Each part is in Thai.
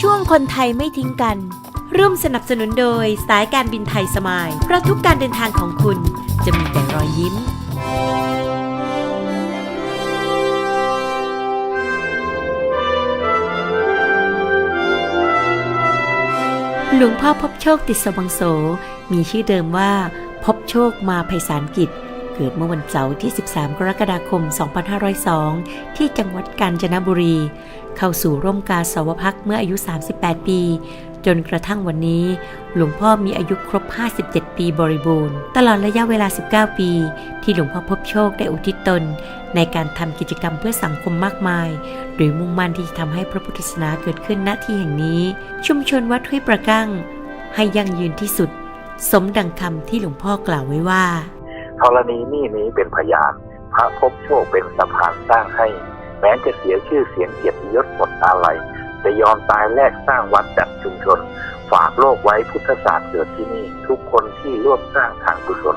ช่วงคนไทยไม่ทิ้งกัน ร่วมสนับสนุนโดยสายการบินไทยสมายเพราะทุกการเดินทางของคุณจะมีแต่รอยยิ้ม หลวงพ่อพบโชคติดสวังโส มีชื่อเดิมว่าพบโชคมาไพศาลกิจเกิดเมื่อวันเสาร์ที่ 13 กรกฎาคม 2502 ที่จังหวัดกาญจนบุรี เข้าสู่ร่มกาสาวพักเมื่ออายุ 38 ปี จนกระทั่งวันนี้ หลวงพ่อมีอายุครบ 57 ปีบริบูรณ์ ตลอดระยะเวลา 19 ปี ที่หลวงพ่อพบโชคได้อุทิศตน ในการทำกิจกรรมเพื่อสังคมมากมาย โดยมุ่งมั่นที่จะทำให้พระพุทธศาสนาเกิดขึ้นณที่แห่งนี้ ชุมชนวัดห้วยประกั้ง ให้ยั่งยืนที่สุด สมดังคำที่หลวงพ่อกล่าวไว้ว่าธรณีนี่นี้เป็นพยานพระพบโชคเป็นสะพานสร้างให้ แม้จะเสียชื่อเสียงเกียรติยศหมดอาลัยจะยอมตายแลกสร้างวัดจัดชุมชน ฝากโลกไว้พุทธศาสตร์เกิดที่นี่ ทุกคนที่ร่วมสร้างทางกุศล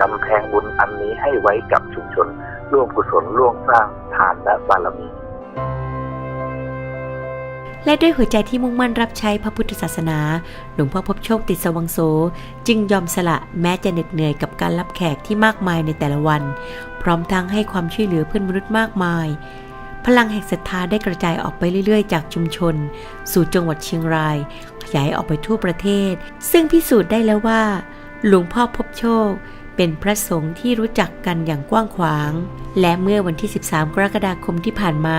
กำแพงบุญอันนี้ให้ไว้กับชุมชน ร่วมกุศลร่วมสร้างทานและบารมีและด้วยหัวใจที่มุ่งมั่นรับใช้พระพุทธศาสนา หลวงพ่อพบโชคติดสวังโส จึงยอมสละแม้จะเหน็ดเหนื่อยกับการรับแขกที่มากมายในแต่ละวัน พร้อมทั้งให้ความช่วยเหลือเพื่อนมนุษย์มากมาย พลังแห่งศรัทธาได้กระจายออกไปเรื่อยๆ จากชุมชน สู่จังหวัดเชียงราย ขยายออกไปทั่วประเทศ ซึ่งพิสูจน์ได้แล้วว่า หลวงพ่อพบโชค เป็นพระสงฆ์ที่รู้จักกันอย่างกว้างขวาง และเมื่อวันที่ 13 กรกฎาคมที่ผ่านมา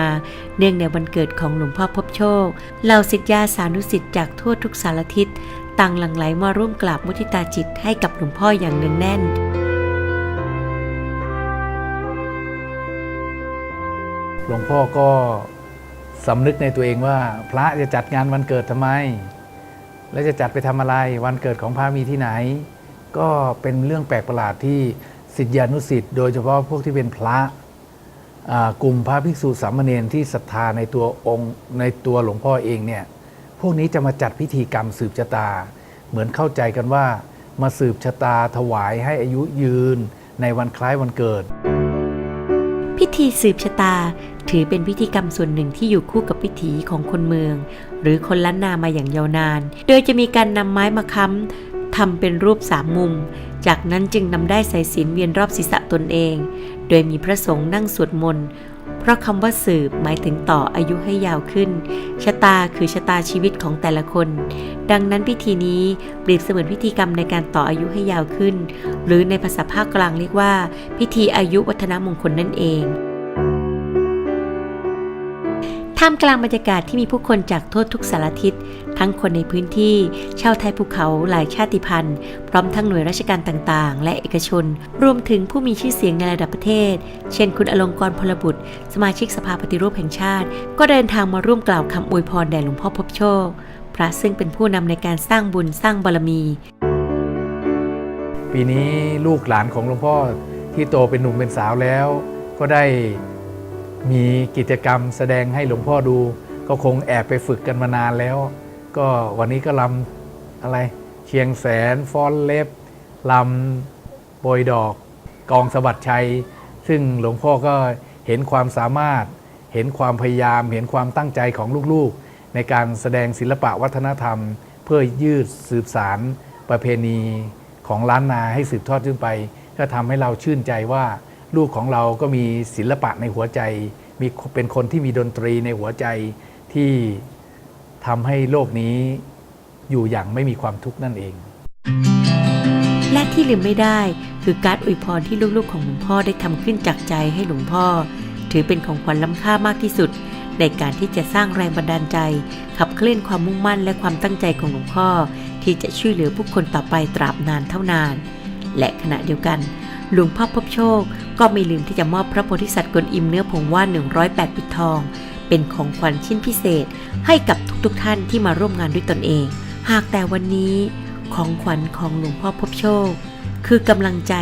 เนื่องในวันเกิดของหลวงพ่อพบโชค เหล่าศิษยาสานุสิษย์จากทั่วทุกสารทิศต่างหลั่งไหลมาร่วมกราบมุทิตาจิตให้กับหลวงพ่ออย่างเนืองแน่น หลวงพ่อก็สำนึกในตัวเองว่า พระจะจัดงานวันเกิดทำไม และจะจัดไปทำอะไร วันเกิดของพระมีที่ไหน ก็เป็นเรื่องแปลกประหลาดที่สิทธิานุสิทธิ์โดยเฉพาะพวกที่เป็นพระกลุ่มพระภิกษุสามเณรที่ศรัทธาในตัวองค์ในตัวหลวงพ่อเองเนี่ยพวกนี้จะมาจัดพิธีกรรมสืบชะตา เหมือนเข้าใจกันว่า มาสืบชะตาถวายให้อายุยืนในวันคล้ายวันเกิด พิธีสืบชะตา ถือเป็นพิธีกรรมส่วนหนึ่งที่อยู่คู่กับวิถีของคนเมือง หรือคนล้านนามาอย่างยาวนาน โดยจะมีการนำไม้มาค้ำทำเป็นรูปสามมุม จากนั้นจึงนำได้สายสิญจนเวียนรอบศีรษะตนเอง โดยมีพระสงฆ์นั่งสวดมนต์เพราะคำว่าสืบหมายถึงต่ออายุให้ยาวขึ้น ชะตาคือชะตาชีวิตของแต่ละคน ดังนั้นพิธีนี้เปรียบเสมือนพิธีกรรมในการต่ออายุให้ยาวขึ้น หรือในภาษาภาคกลางเรียกว่า พิธีอายุวัฒนมงคลนั่นเอง ท่ามกลางบรรยากาศที่มีผู้คนจากทั่วทุกสารทิศ ทั้งคนในพื้นที่ ชาวไทยภูเขาหลายชาติพันธุ์ พร้อมทั้งหน่วยราชการต่างๆ และเอกชน รวมถึงผู้มีชื่อเสียงในระดับประเทศ เช่นคุณอลงกรพลบุตร สมาชิกสภาปฏิรูปแห่งชาติ ก็เดินทางมาร่วมกล่าวคำอวยพรแด่หลวงพ่อพบโชค พระซึ่งเป็นผู้นำในการสร้างบุญสร้างบารมี ปีนี้ลูกหลานของหลวงพ่อที่โตเป็นหนุ่มเป็นสาวแล้ว ก็ได้ มีกิจกรรมแสดงให้หลวงพ่อดู ก็คงแอบไปฝึกกันมานานแล้ว ก็วันนี้ก็ลำอะไรเชียงแสนฟ้อนเล็บลำโปรยดอก กองสะบัดชัย ซึ่งหลวงพ่อก็เห็นความสามารถ เห็นความพยายาม เห็นความตั้งใจของลูกๆ ในการแสดงศิลปะวัฒนธรรม เพื่อยืดสืบสารประเพณีของล้านนาให้สืบทอดขึ้นไป ก็ทำให้เราชื่นใจว่า ลูกของเราก็มีศิลปะในหัวใจ มีเป็นคนที่มีดนตรีในหัวใจที่ทำให้โลกนี้อยู่อย่างไม่มีความทุกข์นั่นเอง และที่ลืมไม่ได้คือการอวยพรที่ลูกๆของหลวงพ่อได้ทำขึ้นจากใจให้หลวงพ่อ ถือเป็นของขวัญล้ำค่ามากที่สุด ในการที่จะสร้างแรงบันดาลใจ ขับเคลื่อนความมุ่งมั่นและความตั้งใจของหลวงพ่อ ที่จะช่วยเหลือผู้คนต่อไปตราบนานเท่านาน และขณะเดียวกัน หลวงพ่อพบโชค ก็ไม่ลืมที่จะมอบพระโพธิสัตว์กวนอิมเนื้อผงว่าน108 ปิดทอง เป็นของขวัญชิ้นพิเศษ ให้กับทุกๆท่านที่มาร่วมงานด้วยตนเอง หากแต่วันนี้ของขวัญของหลวงพ่อพบโชค คือกำลังใจ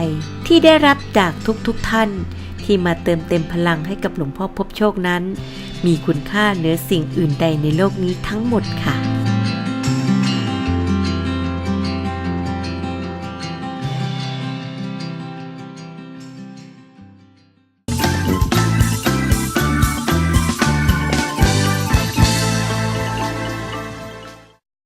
ที่ได้รับจากทุกๆทท่าน ที่มาเติมเต็มพลังให้กับหลวงพ่อพบโชคนั้น มีคุณค่าเหนือสิ่งอื่นใดในโลกนี้ทั้งหมดค่ะ